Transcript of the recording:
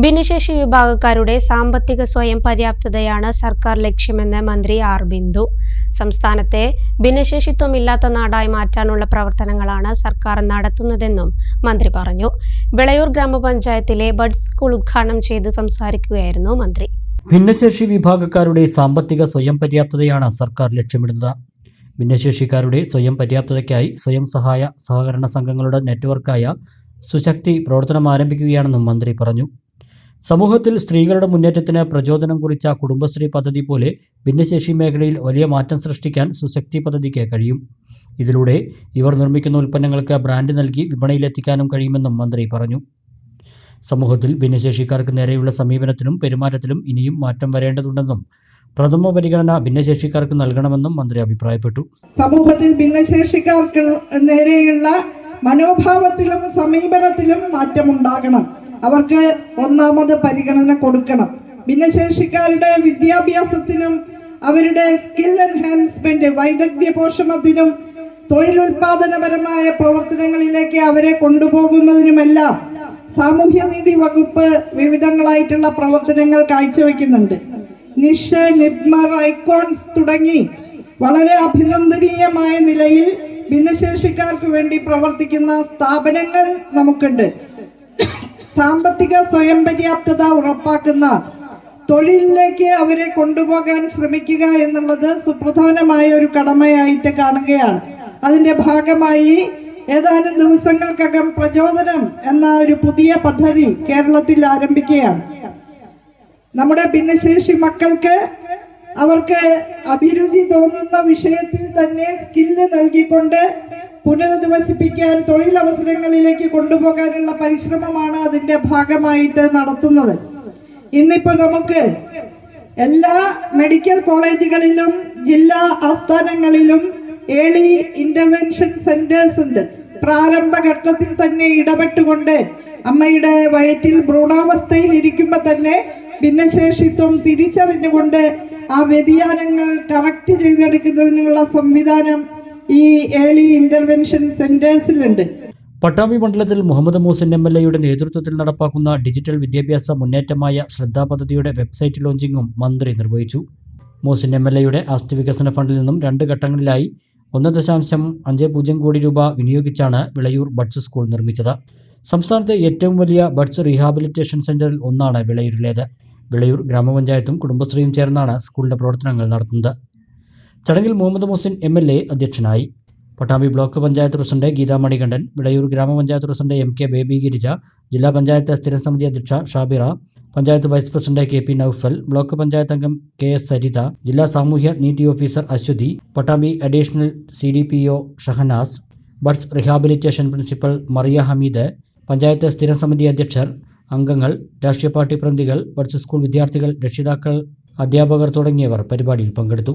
ഭിന്നശേഷി വിഭാഗക്കാരുടെ സാമ്പത്തിക സ്വയം പര്യാപ്തതയാണ് സർക്കാർ ലക്ഷ്യമെന്ന് മന്ത്രി ആർ ബിന്ദു. സംസ്ഥാനത്തെ ഭിന്നശേഷിത്വമില്ലാത്ത നാടായി മാറ്റാനുള്ള പ്രവർത്തനങ്ങളാണ് സർക്കാർ നടത്തുന്നതെന്നും മന്ത്രി പറഞ്ഞു. വിളയൂർ ഗ്രാമപഞ്ചായത്തിലെ ബഡ് സ്കൂൾ ഉദ്ഘാടനം ചെയ്ത് സംസാരിക്കുകയായിരുന്നു മന്ത്രി. ഭിന്നശേഷി വിഭാഗക്കാരുടെ സാമ്പത്തിക സ്വയം പര്യാപ്തതയാണ് സർക്കാർ ലക്ഷ്യമിടുന്നത്. ഭിന്നശേഷിക്കാരുടെ സ്വയം പര്യാപ്തതയ്ക്കായി സ്വയം സഹായ സഹകരണ സംഘങ്ങളുടെ നെറ്റ്വർക്കായ സുശക്തി പ്രവർത്തനം ആരംഭിക്കുകയാണെന്നും മന്ത്രി പറഞ്ഞു. സമൂഹത്തിൽ സ്ത്രീകളുടെ മുന്നേറ്റത്തിന് പ്രചോദനം കുറിച്ച കുടുംബശ്രീ പദ്ധതി പോലെ ഭിന്നശേഷി മേഖലയിൽ വലിയ മാറ്റം സൃഷ്ടിക്കാൻ സുശക്തി പദ്ധതിക്ക് കഴിയും. ഇതിലൂടെ ഇവർ നിർമ്മിക്കുന്ന ഉൽപ്പന്നങ്ങൾക്ക് ബ്രാൻഡ് നൽകി വിപണിയിലെത്തിക്കാനും കഴിയുമെന്നും മന്ത്രി പറഞ്ഞു. സമൂഹത്തിൽ ഭിന്നശേഷിക്കാർക്ക് നേരെയുള്ള സമീപനത്തിലും പെരുമാറ്റത്തിലും ഇനിയും മാറ്റം വരേണ്ടതുണ്ടെന്നും പ്രഥമ പരിഗണന ഭിന്നശേഷിക്കാർക്ക് നൽകണമെന്നും മന്ത്രി അഭിപ്രായപ്പെട്ടു. സമൂഹത്തിൽ ഭിന്നശേഷിക്കാർക്ക് നേരെയുള്ള മനോഭാവത്തിലും സമീപനത്തിലും മാറ്റമുണ്ടാകണം. അവർക്ക് ഒന്നാമത് പരിഗണന കൊടുക്കണം. ഭിന്നശേഷിക്കാരുടെ വിദ്യാഭ്യാസത്തിനും അവരുടെ സ്കിൽ എൻഹാൻസ്മെന്റ് വൈദഗ്ധ്യ പോഷണത്തിനും തൊഴിലുൽപാദനപരമായ പ്രവർത്തനങ്ങളിലേക്ക് അവരെ കൊണ്ടുപോകുന്നതിനുമെല്ലാം സാമൂഹ്യനീതി വകുപ്പ് വിവിധങ്ങളായിട്ടുള്ള പ്രവർത്തനങ്ങൾ കാഴ്ചവെക്കുന്നുണ്ട്. നിഷ നിബ്മർ ഐക്കോൺസ് തുടങ്ങി വളരെ അഭിനന്ദനീയമായ നിലയിൽ ഭിന്നശേഷിക്കാർക്ക് വേണ്ടി പ്രവർത്തിക്കുന്ന സ്ഥാപനങ്ങൾ നമുക്കുണ്ട്. സാമ്പത്തിക സ്വയം പര്യാപ്തത ഉറപ്പാക്കുന്ന തൊഴിലിലേക്ക് അവരെ കൊണ്ടുപോകാൻ ശ്രമിക്കുക എന്നുള്ളത് സുപ്രധാനമായ ഒരു കടമയായിട്ട് കാണുകയാണ്. അതിന്റെ ഭാഗമായി ഏതാനും ദിവസങ്ങൾക്കകം പ്രചോദനം എന്ന ഒരു പുതിയ പദ്ധതി കേരളത്തിൽ ആരംഭിക്കുകയാണ്. നമ്മുടെ ഭിന്നശേഷി മക്കൾക്ക് അവർക്ക് അഭിരുചി തോന്നുന്ന വിഷയത്തിൽ തന്നെ സ്കില്ല് നൽകിക്കൊണ്ട് പുനരധിവസിപ്പിക്കാൻ തൊഴിലവസരങ്ങളിലേക്ക് കൊണ്ടുപോകാനുള്ള പരിശ്രമമാണ് അതിന്റെ ഭാഗമായിട്ട് നടത്തുന്നത്. ഇന്നിപ്പോ നമുക്ക് എല്ലാ മെഡിക്കൽ കോളേജുകളിലും ജില്ലാ ആസ്ഥാനങ്ങളിലും ഏളി ഇന്റർവെൻഷൻ സെന്റേഴ്സ് ഉണ്ട്. പ്രാരംഭഘട്ടത്തിൽ തന്നെ ഇടപെട്ടുകൊണ്ട് അമ്മയുടെ വയറ്റിൽ ഭ്രൂണാവസ്ഥയിൽ ഇരിക്കുമ്പോൾ തന്നെ ഭിന്നശേഷിത്വം തിരിച്ചറിഞ്ഞുകൊണ്ട് ആ വ്യതിയാനങ്ങൾ കറക്റ്റ് ചെയ്തെടുക്കുന്നതിനുള്ള സംവിധാനം ഈ ഏർലി ഇന്റർവെൻഷൻ സെന്റേഴ്സിലുണ്ട് പട്ടാമ്പി മണ്ഡലത്തിൽ മുഹമ്മദ് മൂസിൻ എം എൽ എയുടെ നേതൃത്വത്തിൽ നടപ്പാക്കുന്ന ഡിജിറ്റൽ വിദ്യാഭ്യാസ മുന്നേറ്റമായ ശ്രദ്ധാ പദ്ധതിയുടെ വെബ്സൈറ്റ് ലോഞ്ചിങ്ങും മന്ത്രി നിർവഹിച്ചു. മൂസിൻ എം എൽ എയുടെ ആസ്തി വികസന ഫണ്ടിൽ നിന്നും രണ്ട് ഘട്ടങ്ങളിലായി ഒന്ന് ദശാംശം അഞ്ച് പൂജ്യം കോടി രൂപ വിനിയോഗിച്ചാണ് വിളയൂർ ബഡ്സ് സ്കൂൾ നിർമ്മിച്ചത്. സംസ്ഥാനത്തെ ഏറ്റവും വലിയ ബഡ്സ് റീഹാബിലിറ്റേഷൻ സെന്ററിൽ ഒന്നാണ് വിളയൂരിലേത്. വിളയൂർ ഗ്രാമപഞ്ചായത്തും കുടുംബശ്രീയും ചേർന്നാണ് സ്കൂളിന്റെ പ്രവർത്തനങ്ങൾ നടത്തുന്നത്. ചടങ്ങിൽ Muhammad Muhsin M L A അധ്യക്ഷനായി. പട്ടാമ്പി ബ്ലോക്ക് പഞ്ചായത്ത് പ്രസിഡന്റ് ഗീതാ മണികണ്ഠൻ വിളയൂർ ഗ്രാമപഞ്ചായത്ത് president M K Baby Girija ജില്ലാ പഞ്ചായത്ത് സ്ഥിരം സമിതി അധ്യക്ഷ Shabira panchayat vice president K P Noufal block panchayat അംഗം കെ എസ് സരിത ജില്ലാ സാമൂഹ്യ നീതി officer Aswathi Pattambi additional C D P O Shahanas buds rehabilitation principal Mariya Hameed panchayat സ്ഥിരം സമിതി അധ്യക്ഷർ അംഗങ്ങൾ രാഷ്ട്രീയ പാർട്ടി പ്രതിനിധികൾ ബഡ്സ് സ്കൂൾ വിദ്യാർത്ഥികൾ രക്ഷിതാക്കൾ അധ്യാപകർ തുടങ്ങിയവർ പരിപാടിയിൽ പങ്കെടുത്തു.